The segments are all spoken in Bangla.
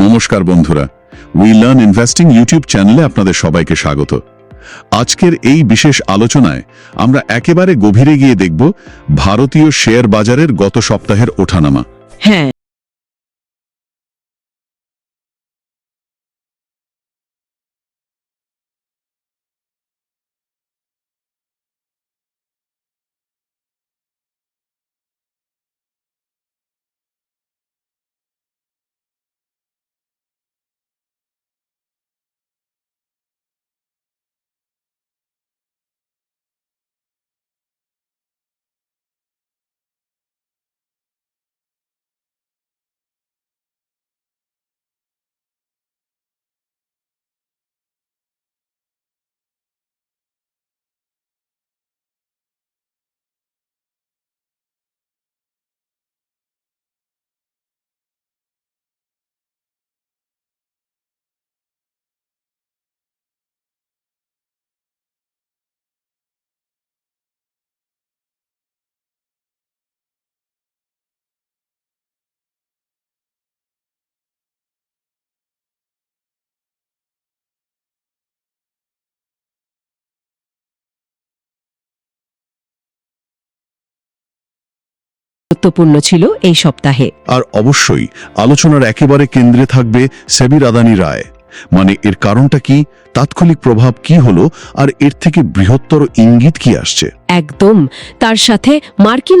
নমস্কার বন্ধুরা। উই লার্ন ইনভেস্টিং ইউটিউব চ্যানেলে আপনাদের সবাইকে স্বাগত। আজকের এই বিশেষ আলোচনায় আমরা একেবারে গভীরে গিয়ে দেখব ভারতীয় শেয়ার বাজারের গত সপ্তাহের ওঠানামা। হ্যাঁ গুরুত্বপূর্ণ ছিল এই সপ্তাহে। আর অবশ্যই আলোচনার একেবারে কেন্দ্রে থাকবে সেবির আদানি রায়। মানে এর কারণটা কি তাৎক্ষণিক প্রভাব কি হলো আর এর থেকে বৃহত্তর ইঙ্গিত কি আসছে? একদম তার সাথে মার্কিন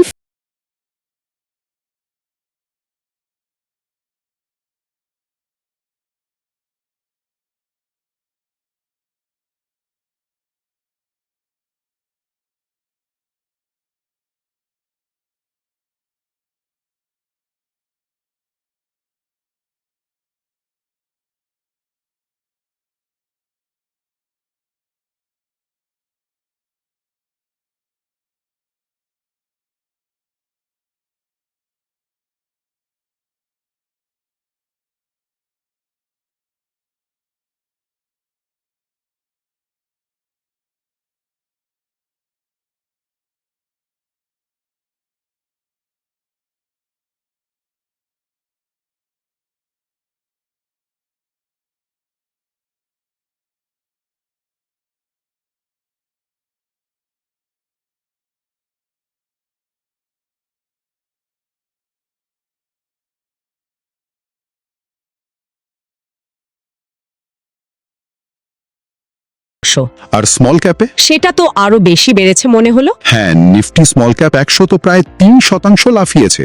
আর স্মল ক্যাপে সেটা তো আরও বেশি বেড়েছে মনে হলো। হ্যাঁ নিফটি স্মল ক্যাপ একশো তো প্রায় তিন শতাংশ লাফিয়েছে।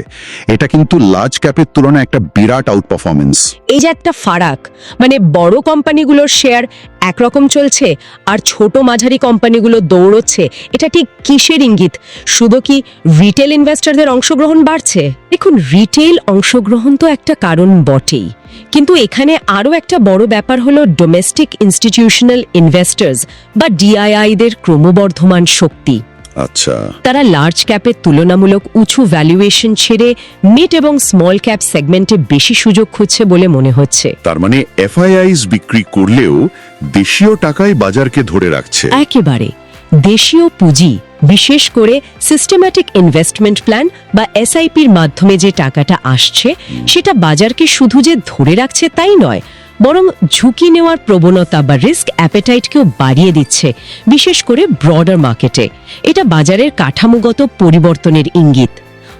এটা কিন্তু লার্জ ক্যাপের তুলনায় একটা বিরাট আউট পারফরমেন্স এই যে একটা ফারাক মানে বড় কোম্পানিগুলোর শেয়ার একরকম চলছে আর ছোট মাঝারি কোম্পানিগুলো দৌড়চ্ছে এটা ঠিক কিসের ইঙ্গিত? শুধু কি রিটেল ইনভেস্টরদের অংশগ্রহণ বাড়ছে? দেখুন রিটেল অংশগ্রহণ তো একটা কারণ বটেই। কিন্তু এখানে আরও একটা বড় ব্যাপার হলো ডোমেস্টিক ইনস্টিটিউশনাল ইনভেস্টার্স বা ডিআইআইদের ক্রমবর্ধমান শক্তি। আচ্ছা। তারা লার্জ ক্যাপের তুলনামূলক উঁচু ভ্যালুয়েশন ছেড়ে মিড এবং স্মল ক্যাপ সেগমেন্টে বেশি সুযোগ খুঁজছে বলে মনে হচ্ছে। তার মানে এফআইআইস বিক্রি করলেও দেশীয় টাকায় বাজারকে ধরে রাখছে। একেবারে। দেশীয় পুঁজি, বিশেষ করে সিস্টেম্যাটিক ইনভেস্টমেন্ট প্ল্যান বা এসআইপির মাধ্যমে যে টাকাটা আসছে, সেটা বাজারকে শুধু যে ধরে রাখছে তাই নয়, বরং ঝুঁকি নেওয়ার প্রবণতা বা রিস্ক অ্যাপেটাইটকেও বাড়িয়ে দিচ্ছে, বিশেষ করে ব্রডার মার্কেটে এটা বাজারের কাঠামোগত পরিবর্তনের ইঙ্গিত।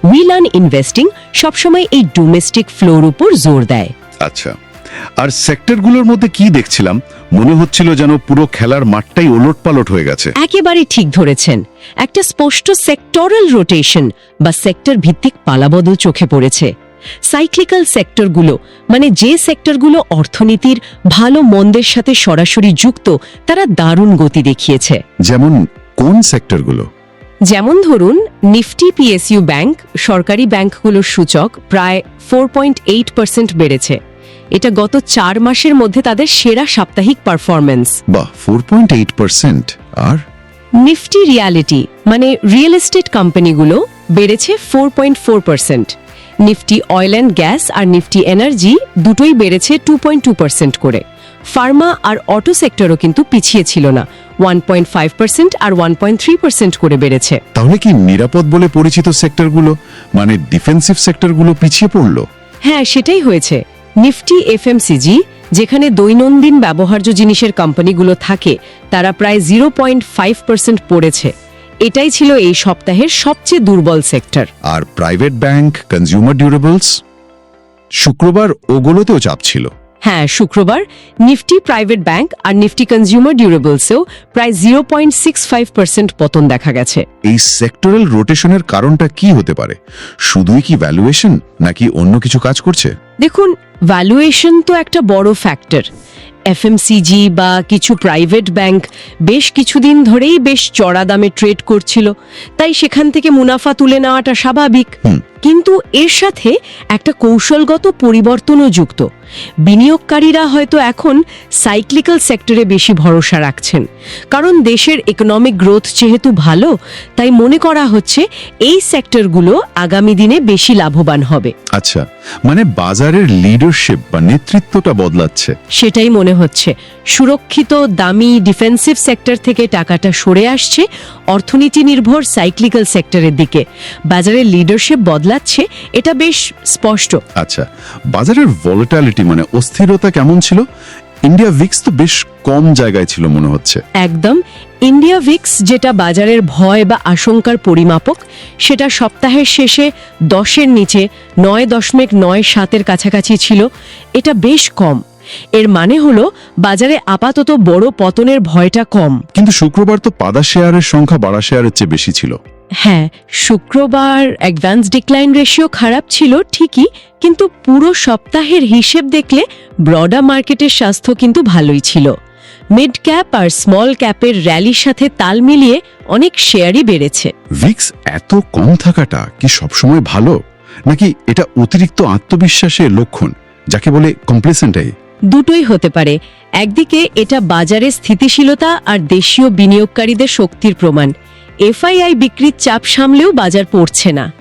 উইল উইলান ইনভেস্টিং সবসময় এই ডোমেস্টিক ফ্লোর উপর জোর দেয়। আচ্ছা আর সেক্টরগুলোর মধ্যে কি দেখছিলাম? মনে হচ্ছিল যেন পুরো খেলার মাঠটাই ওলটপালট হয়ে গেছে। একেবারে ঠিক ধরেছেন। একটা স্পষ্ট সেক্টরাল রোটেশন বা সেক্টর ভিত্তিক পালাবদল চোখে পড়েছে। সাইক্লিক্যাল সেক্টরগুলো মানে যে সেক্টরগুলো অর্থনীতির ভালো মন্দের সাথে সরাসরি যুক্ত তারা দারুণ গতি দেখিয়েছে। যেমন কোন সেক্টরগুলো যেমন ধরুন নিফটি পিএসইউ ব্যাংক সরকারি ব্যাংকগুলোর সূচক প্রায় ফোর পয়েন্ট এইট পার্সেন্ট বেড়েছে। এটা গত চার মাসের মধ্যে তাদের সেরা সাপ্তাহিক পারফরমেন্স বা ফোর পয়েন্ট এইট পার্সেন্ট আর? নিফটি রিয়ালিটি মানে রিয়েল এস্টেট কোম্পানিগুলো বেড়েছে four point four percent Nifty oil and gas R Nifty energy দুটোই বেড়েছে টু পয়েন্ট টু পার্সেন্ট করে। ফার্মা আর অটো সেক্টরও কিন্তু পিছিয়ে ছিল না ওয়ান পয়েন্ট ফাইভ পার্সেন্ট আর ওয়ান পয়েন্ট থ্রি পার্সেন্ট করে বেড়েছে। তাহলে কি নিরাপদ বলে পরিচিত সেক্টরগুলো মানে ডিফেন্সিভ সেক্টরগুলো পিছিয়ে পড়ল? হ্যাঁ সেটাই হয়েছে। নিফটি এফএমসিজি যেখানে দৈনন্দিন ব্যবহার্য জিনিসের কোম্পানিগুলো থাকে তারা প্রায় জিরো পয়েন্ট ফাইভ পার্সেন্ট পড়েছে। এটাই ছিল এই সপ্তাহের সবচেয়ে দুর্বল সেক্টর। আর প্রাইভেট ব্যাংক কনজিউমার ডিউরেবলস শুক্রবার ওগুলোতেও চাপ ছিল। হ্যাঁ শুক্রবার নিফটি প্রাইভেট ব্যাংক আর নিফটি কনজিউমার ডিউরেবলসেও প্রায় zero point six five percent পতন দেখা গেছে। এই সেক্টরাল রোটেশনের কারণটা কি হতে পারে? শুধুই কি ভ্যালুয়েশন নাকি অন্য কিছু কাজ করছে? দেখুন ভ্যালুয়েশন তো একটা বড় ফ্যাক্টর এফএমসিজি বা কিছু প্রাইভেট ব্যাংক বেশ কিছুদিন ধরেই বেশ চড়া দামে ট্রেড করছিল। তাই সেখান থেকে মুনাফা তুলে নেওয়াটা স্বাভাবিক। কিন্তু এর সাথে একটা কৌশলগত পরিবর্তনও যুক্ত। বিনিয়োগকারীরা হয়তো এখন সাইক্লিক্যাল সেক্টরে বেশি ভরসা রাখছেন। কারণ দেশের ইকোনমিক গ্রোথ যেহেতু ভালো তাই মনে করা হচ্ছে এই সেক্টরগুলো আগামী দিনে বেশি লাভবান হবে। আচ্ছা মানে বাজারের লিডারশিপ বা নেতৃত্বটা বদলাচ্ছে। সেটাই মনে হচ্ছে। সুরক্ষিত দামি ডিফেন্সিভ সেক্টর থেকে টাকাটা সরে আসছে অর্থনীতি নির্ভর সাইক্লিক্যাল সেক্টরের দিকে। বাজারের লিডারশিপ বদলাচ্ছে এটা বেশ স্পষ্ট। আচ্ছা বাজারের ভলাটালিটি মানে অস্থিরতা কেমন ছিল? ইন্ডিয়া ভিক্স তো বেশ কম জায়গায় ছিল মনে হচ্ছে। একদম। ইন্ডিয়া ভিক্স যেটা বাজারের ভয় বা আশঙ্কার পরিমাপক সেটা সপ্তাহের শেষে দশের নিচে নয় দশমিক নয় সাতের কাছাকাছি ছিল। এটা বেশ কম। এর মানে হলো বাজারে আপাতত বড় পতনের ভয়টা কম। কিন্তু শুক্রবার তো পাদা শেয়ারের সংখ্যা বাড়া শেয়ারের চেয়ে বেশি ছিল। হ্যাঁ শুক্রবার অ্যাডভান্স ডিক্লাইন রেশিও খারাপ ছিল ঠিকই কিন্তু পুরো সপ্তাহের হিসেব দেখলে ব্রডা মার্কেটের স্বাস্থ্য কিন্তু ভালোই ছিল। মিড ক্যাপ আর স্মল ক্যাপের র্যালির সাথে তাল মিলিয়ে অনেক শেয়ারই বেড়েছে। ভিক্স এত কম থাকাটা কি সবসময় ভালো? নাকি এটা অতিরিক্ত আত্মবিশ্বাসের লক্ষণ যাকে বলে কমপ্লেসেন্টাই দুটোই হতে পারে। একদিকে এটা বাজারে স্থিতিশীলতা আর দেশীয় বিনিয়োগকারীদের শক্তির প্রমাণ। এফআইআই বিক্রির চাপ সামলেও বাজার পড়ছে না।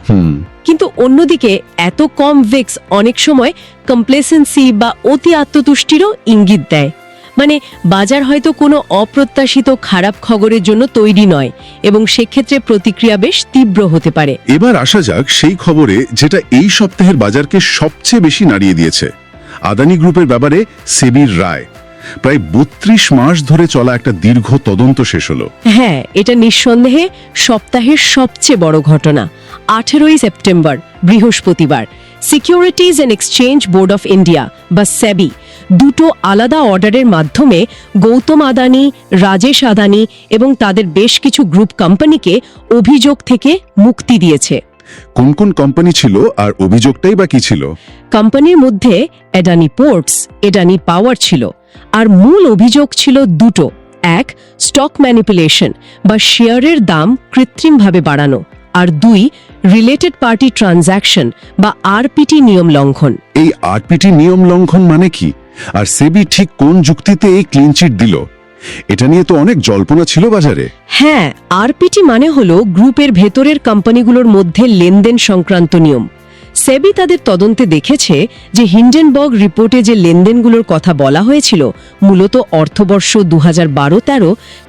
কিন্তু অন্যদিকে এত কম ভেক্স অনেক সময় কমপ্লেসেন্সি বা অতি আত্মতুষ্টিরও ইঙ্গিত দেয়। মানে বাজার হয়তো কোনো অপ্রত্যাশিত খারাপ খবরের জন্য তৈরি নয় এবং সেক্ষেত্রে প্রতিক্রিয়া বেশ তীব্র হতে পারে। এবার আসা যাক সেই খবরে যেটা এই সপ্তাহের বাজারকে সবচেয়ে বেশি নাড়িয়ে দিয়েছে। আদানি গ্রুপের ব্যাপারে সেবির রায়। প্রায় বত্রিশ মাস ধরে চলা একটা দীর্ঘ তদন্ত শেষ হলো। হ্যাঁ এটা নিঃসন্দেহে সপ্তাহের সবচেয়ে বড় ঘটনা। আঠেরোই সেপ্টেম্বর, বৃহস্পতিবার securities and exchange board of India বা স্যাবি দুটো আলাদা অর্ডারের মাধ্যমে গৌতম আদানি, রাজেশ আদানি এবং তাদের বেশ কিছু গ্রুপ কোম্পানিকে অভিযোগ থেকে মুক্তি দিয়েছে। কোন কোন কোম্পানি ছিল আর অভিযোগটাই বা কি ছিল? কোম্পানির মধ্যে এডানি পোর্টস এডানি পাওয়ার ছিল। আর মূল অভিযোগ ছিল দুটো। এক স্টক ম্যানিপুলেশন বা শেয়ারের দাম কৃত্রিমভাবে বাড়ানো। আর দুই রিলেটেড পার্টি ট্রানজ্যাকশন বা আরপিটি নিয়ম লঙ্ঘন। এই আরপিটি নিয়ম লঙ্ঘন মানে কি? আর সেবি ঠিক কোন যুক্তিতে এই ক্লিন চিট দিল? এটা নিয়ে তো অনেক জল্পনা ছিল বাজারে। হ্যাঁ আরপিটি মানে হলো গ্রুপের ভেতরের কোম্পানিগুলোর মধ্যে লেনদেন সংক্রান্ত নিয়ম। সেবি তাদের তদন্তে দেখেছে যে হিন্ডেনবর্গ রিপোর্টে যে লেনদেনগুলোর কথা বলা হয়েছিল মূলত অর্থবর্ষ দু হাজার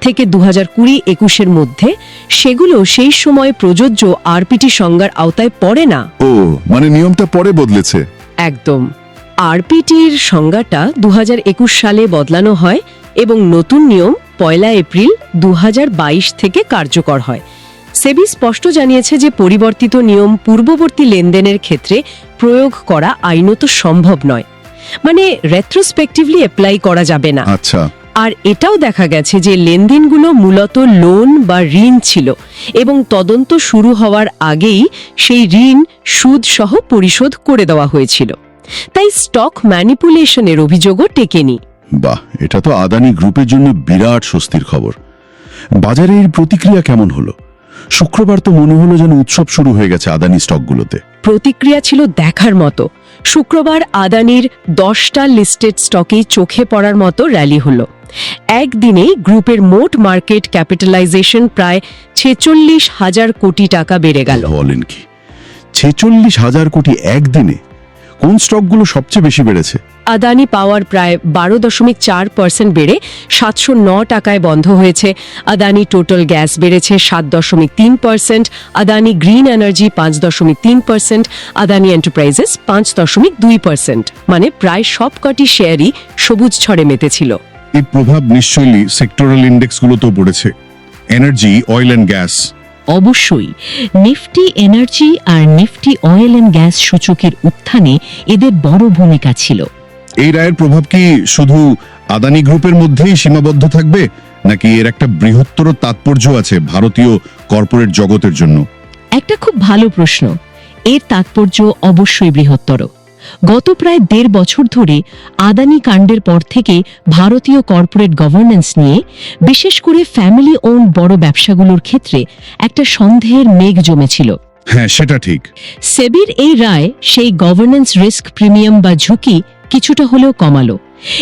থেকে দু হাজার কুড়ি একুশের মধ্যে সেগুলো সেই সময় প্রযোজ্য আরপিটি সংজ্ঞার আওতায় পড়ে না। ও মানে নিয়মটা পরে বদলেছে। একদম। আরপিটির সংজ্ঞাটা দু হাজার একুশ সালে বদলানো হয় এবং নতুন নিয়ম পয়লা এপ্রিল দু হাজার বাইশ থেকে কার্যকর হয়। সেবি স্পষ্ট জানিয়েছে যে পরিবর্তিত নিয়ম পূর্ববর্তী লেনদেনের ক্ষেত্রে প্রয়োগ করা আইনত সম্ভব নয়। মানে রেট্রোস্পেক্টিভলি অ্যাপ্লাই করা যাবে না। আচ্ছা। আর এটাও দেখা গেছে যে লেনদেনগুলো মূলত লোন বা ঋণ ছিল এবং তদন্ত শুরু হওয়ার আগেই সেই ঋণ সুদ সহ পরিশোধ করে দেওয়া হয়েছিল। তাই স্টক ম্যানিপুলেশনের অভিযোগও টেকেনি। বাহ এটা তো আদানি গ্রুপের জন্য বিরাট স্বস্তির খবর। বাজারে এর প্রতিক্রিয়া কেমন হলো? শুক্রবার তো মনে হলো যেন উৎসব শুরু হয়ে গেছে আদানি স্টকগুলোতে। প্রতিক্রিয়া ছিল দেখার মতো। শুক্রবার আদানির দশটা লিস্টেড স্টকেই চোখে পড়ার মতো র্যালি হলো। একদিনেই গ্রুপের মোট মার্কেট ক্যাপিটালাইজেশন প্রায় ছেচল্লিশ হাজার কোটি টাকা বেড়ে গেল। বলেন কি? ছেচল্লিশ হাজার কোটি একদিনে? কোন স্টকগুলো সবচেয়ে বেশি বেড়েছে? আদানি পাওয়ার প্রায় বারো দশমিক চার পার্সেন্ট বেড়ে সাতশো ন টাকায় বন্ধ হয়েছে। আদানি টোটাল গ্যাস বেড়েছে সাত দশমিক তিন পার্সেন্ট আদানি গ্রিন এনার্জি পাঁচ দশমিক তিন পার্সেন্ট আদানি এন্টারপ্রাইজেস পাঁচ দশমিক দুই পার্সেন্ট মানে প্রায় সবকটি শেয়ারই সবুজ ছড়ে মেতেছিল। এর প্রভাব নিশ্চয়ই সেক্টরাল ইন্ডেক্সগুলোতেও পড়েছে। এনার্জি অয়েল অ্যান্ড গ্যাস অবশ্যই নিফটি এনার্জি আর নিফটি অয়েল অ্যান্ড গ্যাস সূচকের উত্থানে এদের বড় ভূমিকা ছিল। এই রায়ের প্রভাব কি শুধু আদানি গ্রুপের মধ্যেই সীমাবদ্ধ থাকবে নাকি এর একটা বৃহত্তর তাৎপর্য আছে ভারতীয় কর্পোরেট জগতের জন্য? একটা খুব ভালো প্রশ্ন। এর তাৎপর্য অবশ্যই বৃহত্তর। গত প্রায় দেড় বছর ধরে আদানি কাণ্ডের পর থেকে ভারতীয় কর্পোরেট গভর্নেন্স নিয়ে বিশেষ করে ফ্যামিলি ওন বড় ব্যবসাগুলোর ক্ষেত্রে একটা সন্দেহের মেঘ জমেছিল। হ্যাঁ সেটা ঠিক। সেবির এই রায় সেই গভর্নেন্স রিস্ক প্রিমিয়াম বা ঝুঁকি কিছুটা হলেও কমালো।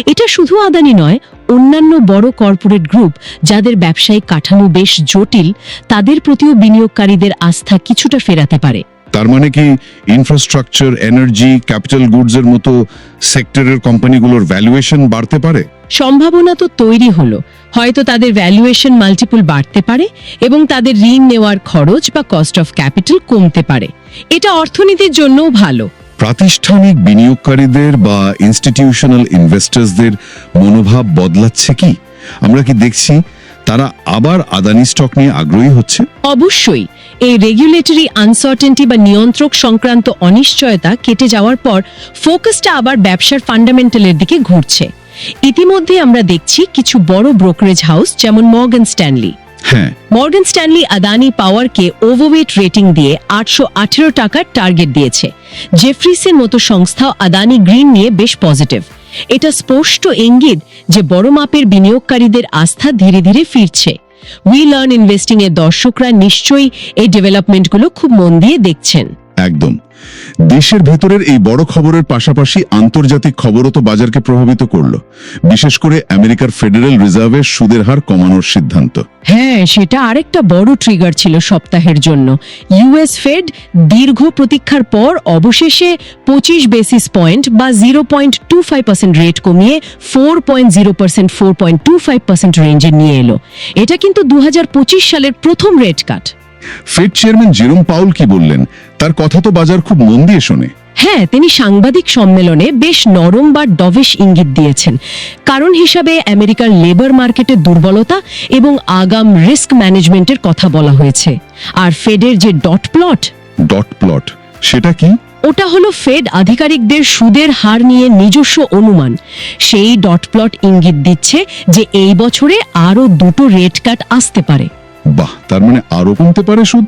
এটা শুধু আদানি নয় অন্যান্য বড় কর্পোরেট গ্রুপ যাদের ব্যবসায়িক কাঠামো বেশ জটিল তাদের প্রতিও বিনিয়োগকারীদের আস্থা কিছুটা ফেরাতে পারে। তার মানে কি ইনফ্রাস্ট্রাকচার এনার্জি ক্যাপিটাল গুডস এর মতো সেক্টরের কোম্পানিগুলোর ভ্যালুয়েশন বাড়তে পারে? সম্ভাবনা তো তৈরি হলো। হয়তো তাদের ভ্যালুয়েশন মাল্টিপল বাড়তে পারে এবং তাদের ঋণ নেওয়ার খরচ বা কস্ট অফ ক্যাপিটাল কমতে পারে। এটা অর্থনীতির জন্যও ভালো। প্রাতিষ্ঠানিক বিনিয়োগকারীদের বা ইনস্টিটিউশনাল ইনভেস্টরসদের মনোভাব বদলাচ্ছে কি? আমরা কি দেখছি তারা আবার আদানি স্টক নিয়ে আগ্রহী হচ্ছে? অবশ্যই। এই রেগুলেটরি আনসার্টেনটি বা নিয়ন্ত্রক সংক্রান্ত অনিশ্চয়তা কেটে যাওয়ার পর ফোকাসটা আবার ব্যবসার ফান্ডামেন্টালের দিকে ঘুরছে। ইতিমধ্যে আমরা দেখছি কিছু বড় ব্রোকারেজ হাউস যেমন মর্গান স্ট্যানলি হ্যাঁ। মর্গান স্ট্যানলি আদানি পাওয়ারকে ওভারওয়েট রেটিং দিয়ে আটশো আঠেরো টাকার টার্গেট দিয়েছে। জেফ্রিসের মতো সংস্থাও আদানি গ্রিন নিয়ে বেশ পজিটিভ এটা স্পষ্ট ইঙ্গিত যে বড় মাপের বিনিয়োগকারীদের আস্থা ধীরে ধীরে ফিরছে। উই লার্ন ইনভেস্টিং এর দর্শকরা নিশ্চয়ই এই ডেভেলপমেন্টগুলো খুব মন দিয়ে দেখছেন। একদম। দেশের ভেতরের এই বড় খবরের পাশাপাশি আন্তর্জাতিক খবরও তো বাজারকে প্রভাবিত করল। বিশেষ করে আমেরিকার ফেডারেল রিজার্ভের সুদের হার কমানোর সিদ্ধান্ত। হ্যাঁ সেটা আরেকটা বড় ট্রিগার ছিল সপ্তাহের জন্য। ইউএস ফেড দীর্ঘ প্রতীক্ষার পর অবশেষে পঁচিশ বেসিস পয়েন্ট বা zero point two five percent rate কমিয়ে four point zero percent four point two five percent রেঞ্জে নিয়ে এলো। এটা কিন্তু দু হাজার পঁচিশ সালের প্রথম rate cut Fed chairman Jerome Powell কি বললেন? তার কথা তো বাজার খুব মন দিয়ে শোনে। হ্যাঁ তিনি সাংবাদিক সম্মেলনে বেশ নরম বা ডভেশ ইঙ্গিত দিয়েছেন। কারণ হিসাবে আমেরিকার লেবার মার্কেটের দুর্বলতা এবং আগাম রিস্ক ম্যানেজমেন্টের কথা বলা হয়েছে। আর ফেডের যে ডট প্লট ডট প্লট সেটা কি? ওটা হলো ফেড আধিকারিকদের সুদের হার নিয়ে নিজস্ব অনুমান। সেই ডট প্লট ইঙ্গিত দিচ্ছে যে এই বছরে আরও দুটো রেট কাট আসতে পারে। বাহ তার মানে আরও কমতে পারে সুদ?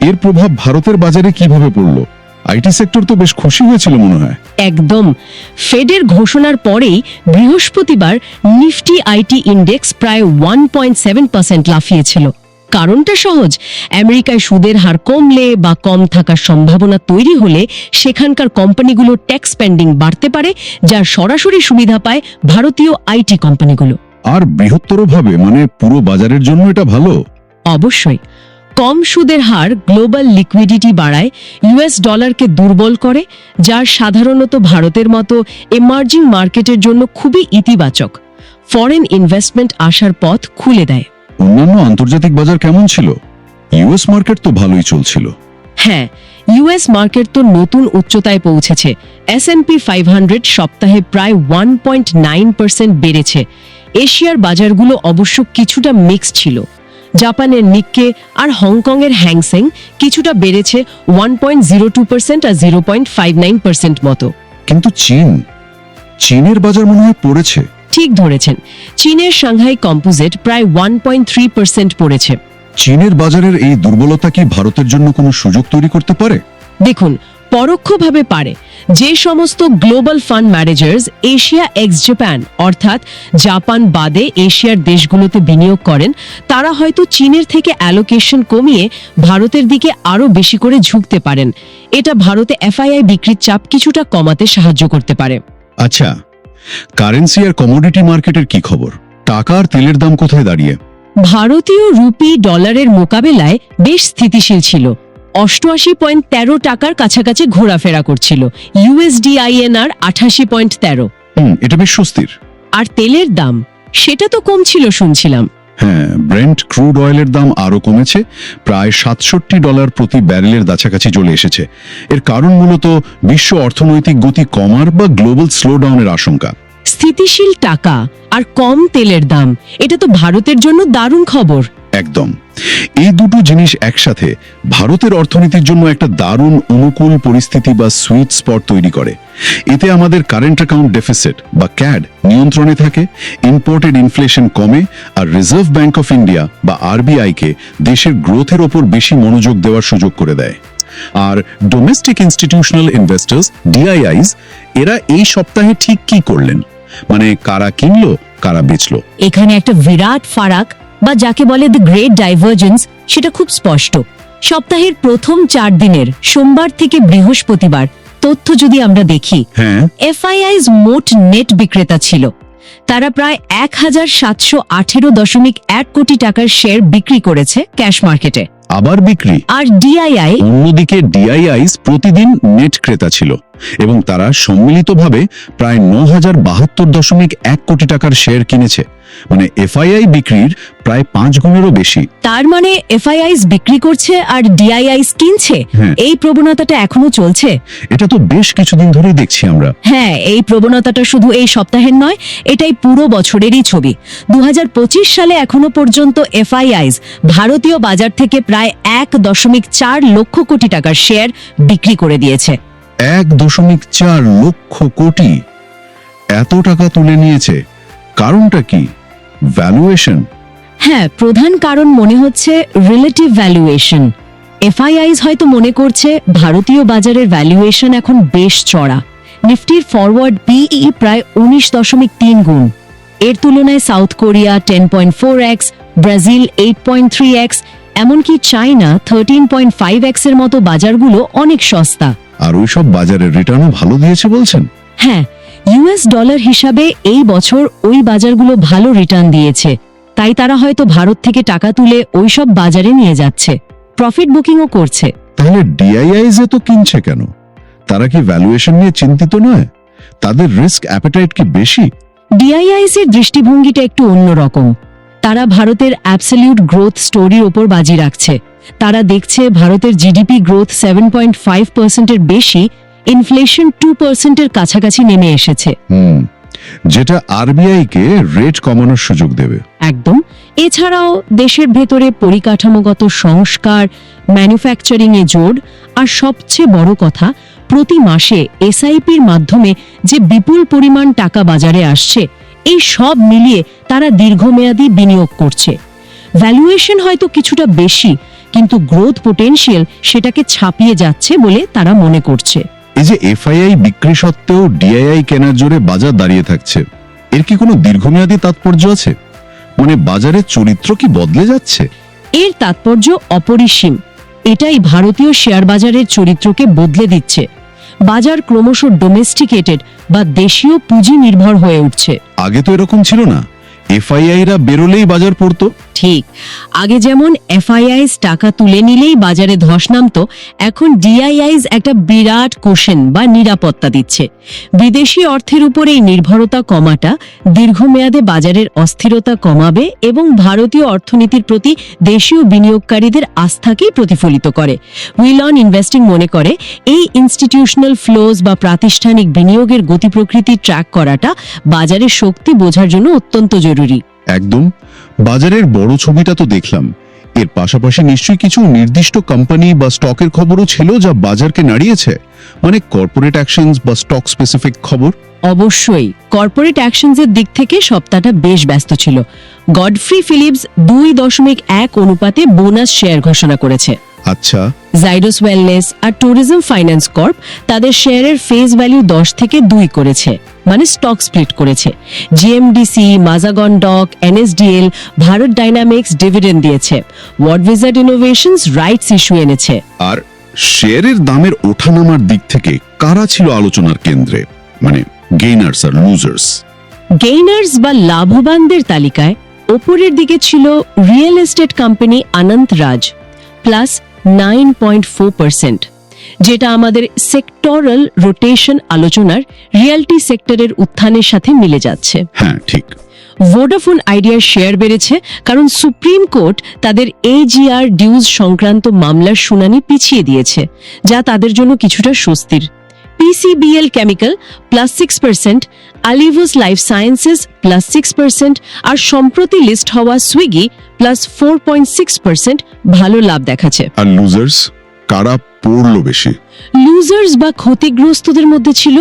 এর প্রভাব ভারতের বাজারে কীভাবে পড়ল? আইটি সেক্টর তো বেশ খুশি হয়েছিল মনে হয়। একদম। ফেডের ঘোষণার পরেই বৃহস্পতিবার নিফটি আইটি ইন্ডেক্স প্রায় ওয়ান পয়েন্ট সেভেন পার্সেন্ট লাফিয়েছিল। কারণটা সহজ আমেরিকায় সুদের হার কমলে বা কম থাকার সম্ভাবনা তৈরি হলে সেখানকার কোম্পানিগুলোর ট্যাক্স স্পেন্ডিং বাড়তে পারে যার সরাসরি সুবিধা পায় ভারতীয় আইটি কোম্পানিগুলো। আর বৃহত্তরভাবে মানে পুরো বাজারের জন্য এটা ভালো? অবশ্যই। কম সুদের হার গ্লোবাল লিকুইডিটি বাড়ায় ইউএস ডলারকে দুর্বল করে যার সাধারণত ভারতের মতো এমার্জিং মার্কেটের জন্য খুবই ইতিবাচক। ফরেন ইনভেস্টমেন্ট আসার পথ খুলে দেয়। অন্যান্য আন্তর্জাতিক বাজার কেমন ছিল? ইউএস মার্কেট তো ভালোই চলছিল। হ্যাঁ ইউএস মার্কেট তো নতুন উচ্চতায় পৌঁছেছে। এস পি ফাইভ হান্ড্রেড সপ্তাহে প্রায় ওয়ান পয়েন্ট নাইন পার্সেন্ট বেড়েছে। এশিয়ার বাজারগুলো অবশ্য কিছুটা মিক্স ছিল। জাপানের নিক্কে আর হংকংয়ের হ্যাংসেং কিছুটা বেড়েছে one point zero two percent আর zero point five nine percent মতো। কিন্তু চীন চীনের বাজার মনে হয় পড়েছে। ঠিক ধরেছেন। চীনের সাংহাই কম্পোজিট প্রায় ওয়ান পয়েন্ট থ্রি পার্সেন্ট পড়েছে। চীনের বাজারের এই দুর্বলতা কি ভারতের জন্য কোনো সুযোগ তৈরি করতে পারে? দেখুন পরোক্ষভাবে পারে। যে সমস্ত global fund managers Asia ex Japan অর্থাৎ জাপান বাদে এশিয়ার দেশগুলোতে বিনিয়োগ করেন তারা হয়তো চীনের থেকে অ্যালোকেশন কমিয়ে ভারতের দিকে আরও বেশি করে ঝুঁকতে পারেন। এটা ভারতে এফআইআই বিক্রির চাপ কিছুটা কমাতে সাহায্য করতে পারে। আচ্ছা কারেন্সি আর কমোডিটি মার্কেটের কি খবর? টাকা আর তেলের দাম কোথায় দাঁড়িয়ে? ভারতীয় রুপি ডলারের মোকাবেলায় বেশ স্থিতিশীল ছিল। অষ্টআশি পয়েন্ট তেরো টাকার কাছাকাছি ঘোরাফেরা করছিল। ইউএসডিআইএনআর আঠাশি পয়েন্ট তেরো। হুম এটা বেশ স্বস্তির। আর তেলের দাম সেটা তো কম ছিল শুনছিলাম। হ্যাঁ ব্রেন্ট ক্রুড অয়েলের দাম আরও কমেছে। প্রায় সাতষট্টি ডলার প্রতি ব্যারেলের কাছাকাছি চলে এসেছে। এর কারণ মূলত বিশ্ব অর্থনৈতিক গতি কমার বা গ্লোবাল স্লোডাউনের আশঙ্কা। স্থিতিশীল টাকা আর কম তেলের দাম এটা তো ভারতের জন্য দারুণ খবর। একদম। এই দুটো জিনিস একসাথে ভারতের অর্থনীতির জন্য একটা দারুণ অনুকূল পরিস্থিতি বা সুইট স্পট তৈরি করে। এতে আমাদের কারেন্ট অ্যাকাউন্ট ডেফিসিট বা ক্যাড নিয়ন্ত্রণে থাকে ইম্পোর্টেড ইনফ্লেশন কমে, আর রিজার্ভ ব্যাংক অফ ইন্ডিয়া বা আরবিআইকে দেশের গ্রোথের ওপর বেশি মনোযোগ দেওয়ার সুযোগ করে দেয়। আর ডোমেস্টিক ইনস্টিটিউশনাল ইনভেস্টার্স ডিআইআইস এরা এই সপ্তাহে ঠিক কি করলেন? মানে কারা কিনলো, কারা বেচলো? এখানে একটা বিরাট ফারাক বা যাকে বলে দ্য গ্রেট ডাইভার্জেন্স সেটা খুব স্পষ্ট। সপ্তাহের প্রথম চার দিনের সোমবার থেকে বৃহস্পতিবার তথ্য যদি আমরা দেখি হ্যাঁ। এফআইআইস মোট নেট বিক্রেতা ছিল। তারা প্রায় এক হাজার সাতশো আঠেরো দশমিক এক কোটি টাকার শেয়ার বিক্রি করেছে ক্যাশ মার্কেটে আবার বিক্রি। আর ডিআইআই অন্যদিকে ডিআইআইস প্রতিদিন নেট ক্রেতা ছিল এবং তারা সম্মিলিতভাবে প্রায় ন হাজার বাহাত্তর দশমিক এক কোটি টাকার শেয়ার কিনেছে। মানে এফআইআই বিক্রির প্রায় পাঁচ গুণেরও বেশি। তার মানে এফআইআইস বিক্রি করছে আর ডিআইআইস কিনছে? হ্যাঁ। এই প্রবণতাটা এখনও চলছে? এটা তো বেশ কিছুদিন ধরেই দেখছি আমরা। হ্যাঁ এই প্রবণতাটা শুধু এই সপ্তাহের নয় এটাই পুরো বছরেরই ছবি। দু হাজার পঁচিশ সালে এখনও পর্যন্ত এফআইআইস ভারতীয় বাজার থেকে প্রায় এক দশমিক চার লক্ষ কোটি টাকার শেয়ার বিক্রি করে দিয়েছে। এক দশমিক চার লক্ষ কোটি। এত টাকা তুলে নিয়েছে। কারণটা কি? ভ্যালুয়েশন হ্যাঁ প্রধান কারণ মনে হচ্ছে রিলেটিভ ভ্যালুয়েশন এফআইআইস হয়তো মনে করছে ভারতীয় বাজারের ভ্যালুয়েশন এখন বেশ চড়া। নিফটির ফরওয়ার্ড বিই প্রায় উনিশ দশমিক তিন গুণ। এর তুলনায় South Korea ten point four x Brazil eight point three x এমনকি চায়না থার্টিন পয়েন্ট ফাইভ এক্সের মতো বাজারগুলো অনেক সস্তা। আর ওইসব বাজারের রিটার্নও ভালো দিয়েছে বলছেন? হ্যাঁ ইউএস ডলার হিসাবে এই বছর ওই বাজারগুলো ভালো রিটার্ন দিয়েছে। তাই তারা হয়তো ভারত থেকে টাকা তুলে ওইসব বাজারে নিয়ে যাচ্ছে। প্রফিট বুকিংও করছে। তাহলে ডিআইআইজ তো কিনছে কেন? তারা কি ভ্যালুয়েশন নিয়ে চিন্তিত নয়? তাদের রিস্ক অ্যাপেটাইট কি বেশি? ডিআইআইস এর দৃষ্টিভঙ্গিটা একটু অন্যরকম। তারা ভারতের অ্যাবসলিউট গ্রোথ স্টোরির ওপর বাজি রাখছে। তারা দেখছে ভারতের GDP growth seven point five পার্সেন্টের বেশি ইনফ্লেশন টু পার্সেন্টের কাছাকাছি নেমে এসেছে। যেটা আরবিআই কে রেট কমানোর সুযোগ দেবে। একদম। এছাড়াও দেশের ভেতরে পরিকাঠামোগত সংস্কার ম্যানুফ্যাকচারিং এ জোর আর সবচেয়ে বড় কথা প্রতি মাসে এসআইপির মাধ্যমে যে বিপুল পরিমাণ টাকা বাজারে আসছে এই সব মিলিয়ে তারা দীর্ঘমেয়াদী বিনিয়োগ করছে। ভ্যালুয়েশন হয়তো কিছুটা বেশি কিন্তু গ্রোথ পোটেনশিয়াল সেটাকে ছাপিয়ে যাচ্ছে বলে তারা মনে করছে। এই যে এফআইআই বিক্রি সত্ত্বেও ডিআইআই কেনার জোরে বাজার দাঁড়িয়ে থাকছে এর কি কোনো দীর্ঘমেয়াদী তাৎপর্য আছে? মানে বাজারের চরিত্র কি বদলে যাচ্ছে? এর তাৎপর্য অপরিসীম। এটাই ভারতীয় শেয়ার বাজারের চরিত্রকে বদলে দিচ্ছে। বাজার ক্রমশ ডোমেস্টিকেটেড বা দেশীয় পুঁজি নির্ভর হয়ে উঠছে। আগে তো এরকম ছিল না। এফআইআইরা বেরোলেই বাজার পড়তো। ঠিক। আগে যেমন এফআইআইস টাকা তুলে নিলেই বাজারে ধস নামতো, এখন ডিআইআইস একটা বিরাট কোশেন বা নিরাপত্তা দিচ্ছে। বিদেশি অর্থের উপর এই নির্ভরতা কমাটা দীর্ঘমেয়াদে বাজারের অস্থিরতা কমাবে এবং ভারতীয় অর্থনীতির প্রতি দেশীয় বিনিয়োগকারীদের আস্থাকেই প্রতিফলিত করে। উইলন ইনভেস্টিং মনে করে, এই ইনস্টিটিউশনাল ফ্লোজ বা প্রাতিষ্ঠানিক বিনিয়োগের গতি প্রকৃতি ট্র্যাক করাটা বাজারের শক্তি বোঝার জন্য অত্যন্ত জরুরি। একদম। বাজারের বড় ছবিটা তো দেখলাম। এর পাশাপাশি নিশ্চয়ই কিছু নির্দিষ্ট কোম্পানি বা স্টকের খবরও ছিল যা বাজারকে নাড়িয়েছে। মানে কর্পোরেট অ্যাকশনস বা স্টক স্পেসিফিক খবর। অবশ্যই কর্পোরেট অ্যাকশনসের দিক থেকে সপ্তাহটা বেশ ব্যস্ত ছিল। গডফ্রি ফিলিপস দুই দশমিক এক অনুপাতে বোনাস শেয়ার ঘোষণা করেছে। আচ্ছা। জাইডোস ওয়েলনেস আর ট্যুরিজম ফাইন্যান্স কর্প তাদের শেয়ারের ফেস ভ্যালু দশ থেকে দুই করেছে মানে স্টক স্প্লিট করেছে। GMDC Mazagon dock NSDL Bharat dynamics dividend দিয়েছে। Word wizard innovations rights issue এনেছে। আর শেয়ারের দামের ওঠানামার দিক থেকে কারা ছিল আলোচনার কেন্দ্রে? মানে গেইনার্স আর লুজার্স গেইনার্স বা লাভবানদের তালিকায় ওপরের দিকে ছিল real estate company Anant Raj plus nine point four percent যেটা আমাদের সেক্টরাল রোটেশন আলোচনার রিয়ালটি সেক্টরের উত্থানের সাথে মিলে যাচ্ছে। হ্যাঁ ঠিক। ভোডাফোন আইডিয়ার শেয়ার বেড়েছে কারণ সুপ্রিম কোর্ট তাদের এজিআর ডিউজ সংক্রান্ত মামলার শুনানি পিছিয়ে দিয়েছে যা তাদের জন্য কিছুটা স্বস্তির। PCBL chemical plus six percent Alivus life sciences plus six percent আর সম্প্রতি লিস্ট হওয়া Swiggy plus four point six percent ভালো লাভ দেখাচ্ছে। আর লুজার্স কারা পড়ল বেশি? লুজার্স বা ক্ষতিগ্রস্তদের মধ্যে ছিল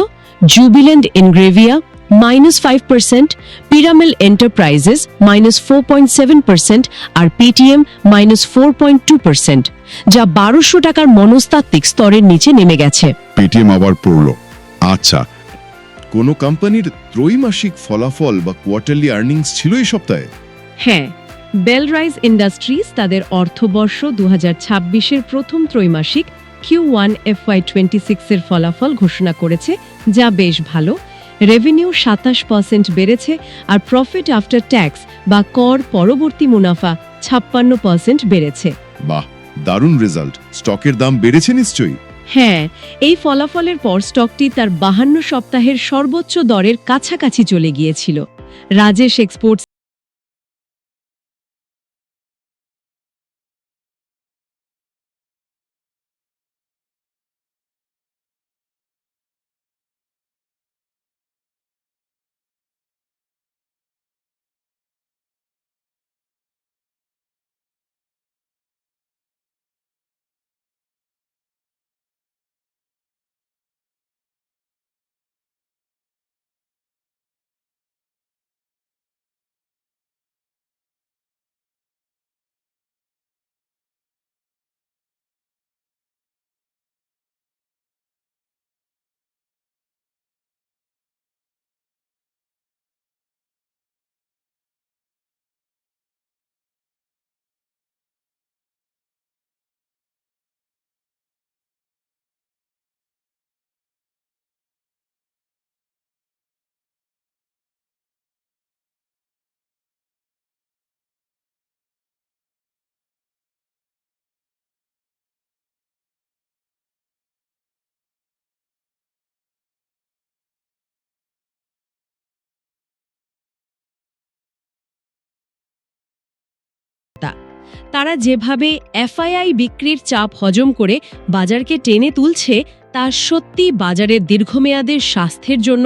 Jubilant Ingrevia minus five percent Piramal enterprises minus four point seven percent আর Paytm minus four point two percent যা বারোশো টাকার মনস্তাত্ত্বিক স্তরের নিচে নেমে গেছে। পেটিএম আবার পড়ল। আচ্ছা কোনো কোম্পানির ত্রৈমাসিক ফলাফল বা কোয়ার্টারলি আর্নিংস ছিল এই সপ্তাহে? হ্যাঁ বেলরাইজ ইন্ডাস্ট্রিজ তাদের অর্থবর্ষ দু হাজার ছাব্বিশের প্রথম ত্রৈমাসিক কিউ ওয়ান এফওয়াই টোয়েন্টি সিক্সের ফলাফল ঘোষণা করেছে যা বেশ ভালো রেভিনিউ সাতাশ পার্সেন্ট বেড়েছে আর প্রফিট আফটার ট্যাক্স বা কর পরবর্তী মুনাফা ছাপ্পান্ন পার্সেন্ট বেড়েছে। বাহ দারুণ রেজাল্ট স্টকের দাম বেড়েছে নিশ্চয়ই। হ্যাঁ এই ফলাফলের পর স্টকটি তার বাহান্ন সপ্তাহের সর্বোচ্চ দরের কাছাকাছি চলে গিয়েছিল। রাজেশ এক্সপোর্টস তারা যেভাবে এফআইআই বিক্রির চাপ হজম করে বাজারকে টেনে তুলছে, তা সত্যি বাজারের দীর্ঘমেয়াদের স্বাস্থ্যের জন্য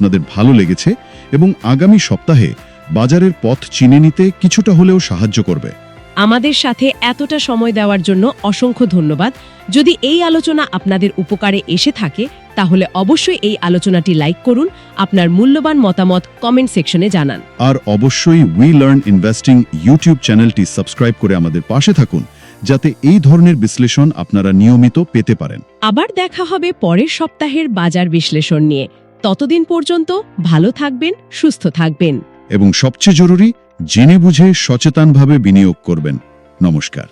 আপনাদের ভালো লেগেছে এবং আগামী সপ্তাহে বাজারের পথ চিনে নিতে কিছুটা হলেও সাহায্য করবে। আমাদের সাথে এতটা সময় দেওয়ার জন্য অসংখ্য ধন্যবাদ। যদি এই আলোচনা আপনাদের উপকারে এসে থাকে তাহলে অবশ্যই এই আলোচনাটি লাইক করুন আপনার মূল্যবান মতামত কমেন্ট সেকশনে জানান। আর অবশ্যই উই লার্ন ইনভেস্টিং ইউটিউব চ্যানেলটি সাবস্ক্রাইব করে আমাদের পাশে থাকুন যাতে এই ধরনের বিশ্লেষণ আপনারা নিয়মিত পেতে পারেন। আবার দেখা হবে পরের সপ্তাহের বাজার বিশ্লেষণ নিয়ে। ততদিন পর্যন্ত ভালো থাকবেন, সুস্থ থাকবেন। এবং সবচেয়ে জরুরি, জেনে বুঝে সচেতনভাবে বিনিয়োগ করবেন। নমস্কার।